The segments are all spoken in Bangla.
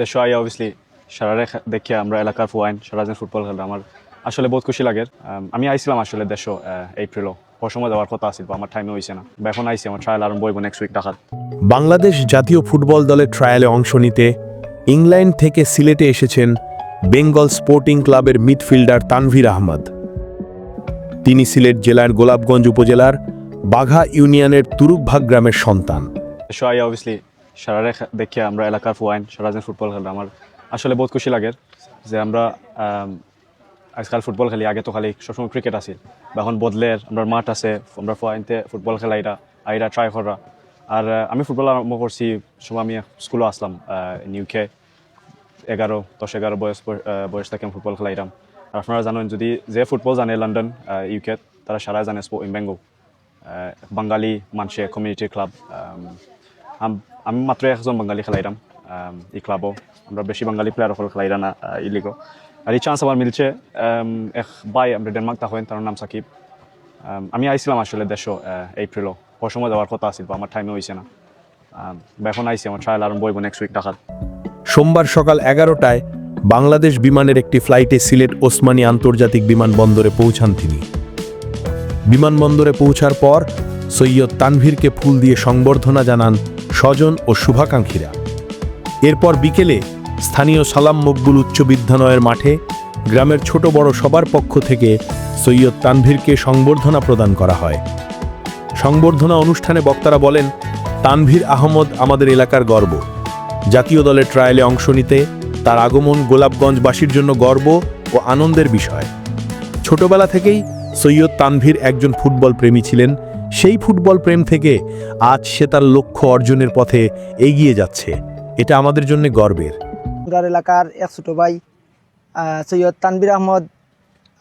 দেশ আই অবভিয়াসলি সারারে দেখে আমরা এলাকার ফুয়াইন সারাদিন ফুটবল খেলা আমার আসলে বহুত খুশি লাগে। আমি আইছিলাম আসলে দেশ এপ্রিলও সময় যাওয়ার কথা আছিল আমার টাইমে হয়েছে না। এখন আইসি আমার ট্রায়াল আরম্ভ হইব নেক্সট উইক ঢাকাত বাংলাদেশ জাতীয় ফুটবল দলের ট্রায়ালে অংশ নিতে ইংল্যান্ড থেকে সিলেটে এসেছেন বেঙ্গল স্পোর্টিং ক্লাবের মিডফিল্ডার তানভীর আহমদ। তিনি সিলেট জেলার গোলাপগঞ্জ উপজেলার বাঘা ইউনিয়নের তুরুকভাগ গ্রামের সন্তান। আই অবভিয়াসলি সারারে দেখে আমরা এলাকার ফুয়াইন সারাদিন ফুটবল খেলা, আমার আসলে বহুত খুশি লাগে যে আমরা আজকাল ফুটবল খেলি, আগে তো খালি সবসময় ক্রিকেট আছিল। বা এখন বদলের আমরা মাঠ আছে, আমরা ফুয়াইনতে ফুটবল খেলা এটা আইরা ট্রাই করা। আর আমি ফুটবল আরম্ভ করছি, সময় আমি স্কুলে আসলাম নিউকে এগারো, দশ, এগারো বয়স বয়স থেকে আমি ফুটবল খেলাইতাম। আর আপনারা জানেন, যদি যে ফুটবল জানে লন্ডন ইউকে তারা সারা জানে ইম্বেঙ্গো বাঙালি মানুষে কমিউনিটি ক্লাব আমি মাত্র একজন বাঙালি খেলাইতাম এই ক্লাবও আমরা বেশি বাঙালি প্লেয়ার সকল খেলাইরা না ইলিগো আর এই চান্স আমার মিলছে এক বাই আমরা ডেনমার্ক তাহবেন তার নাম সাকিব আমি আইছিলাম আসলে দেশ এপ্রিলও ওর সময় যাওয়ার কথা আছিল বা আমার টাইমে হয়েছে না এখন আইসি আমার ট্রায়াল আরম্ভ হইব নেক্সট উইক ঢাকাত সোমবার সকাল এগারোটায় বাংলাদেশ বিমানের একটি ফ্লাইটে সিলেট ওসমানী আন্তর্জাতিক বিমানবন্দরে পৌঁছান তিনি। বিমানবন্দরে পৌঁছার পর সৈয়দ তানভীরকে ফুল দিয়ে সংবর্ধনা জানান স্বজন ও শুভাকাঙ্ক্ষীরা। এরপর বিকেলে স্থানীয় সালাম মকবুল উচ্চ বিদ্যালয়ের মাঠে গ্রামের ছোট বড় সবার পক্ষ থেকে সৈয়দ তানভীরকে সংবর্ধনা প্রদান করা হয়। সংবর্ধনা অনুষ্ঠানে বক্তারা বলেন, তানভীর আহমদ আমাদের এলাকার গর্ব। জাতীয় দলের ট্রায়ালে অংশ নিতে, তার আগমন গোলাপগঞ্জবাসীর জন্য গর্ব ও আনন্দের বিষয়। ছোটবেলা থেকেই সৈয়দ তানভীর একজন ফুটবল প্রেমী ছিলেন। সেই ফুটবল প্রেম থেকে আজ সে তার লক্ষ্য অর্জনের পথে এগিয়ে যাচ্ছে। এটা আমাদের জন্য গর্বের। এলাকার এক ছোটো ভাই সৈয়দ তানবির আহমদ।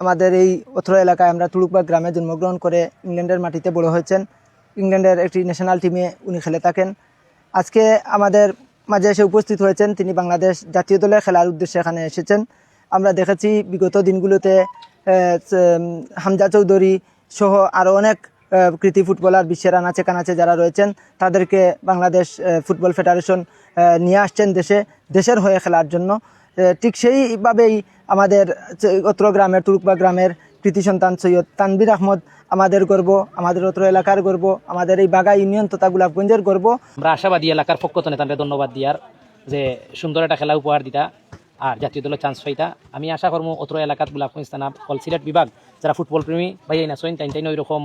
আমাদের এই অথর এলাকায় আমরা তুলুকবাগ গ্রামে জন্মগ্রহণ করে ইংল্যান্ডের মাটিতে বড় হয়েছেন। ইংল্যান্ডের একটি ন্যাশনাল টিমে উনি খেলে থাকেন। আজকে আমাদের মাঝে এসে উপস্থিত হয়েছেন তিনি বাংলাদেশ জাতীয় দলে খেলার উদ্দেশ্যে এখানে এসেছেন। আমরা দেখেছি বিগত দিনগুলোতে হামজা চৌধুরী সহ আরও অনেক কৃতি ফুটবলার বিশ্বের আনাচে কানাচে যারা রয়েছেন, তাদেরকে বাংলাদেশ ফুটবল ফেডারেশন নিয়ে আসছেন দেশে, দেশের হয়ে খেলার জন্য। ঠিক সেইভাবেই আমাদের অত্র গ্রামের তুরুকবা গ্রামের কৃতি সন্তান সৈয়দ তানবির আহমদ আমাদের গর্ব, আমাদের অত্র এলাকার গর্ব, আমাদের এই বাগা ইউনিয়ন তথা গোলাপগঞ্জের গর্ব। আমরা আশাবাদী এলাকার পক্ষ থেকে তাদের ধন্যবাদ দিয়ার যে সুন্দর একটা খেলা উপহার দিতা আর জাতীয় দলের চান্স পাইতা। আমি আশা করব অত্র এলাকাত গোলাপগঞ্জ থানা অল সিলেট বিভাগ, যারা ফুটবল প্রেমী ভাই না সইন তাইন তাইন ওই রকম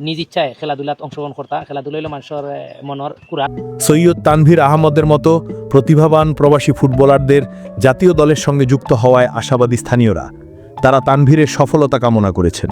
নিজ ইচ্ছায় খেলাধুলাত অংশগ্রহণ করতা খেলাধুলা হলো মানুষের মনের কুরা সৈয়দ তানভীর আহমদের মতো প্রতিভাবান প্রবাসী ফুটবলারদের জাতীয় দলের সঙ্গে যুক্ত হওয়ায় আশাবাদী স্থানীয়রা। তারা তানভীরের সফলতা কামনা করেছেন।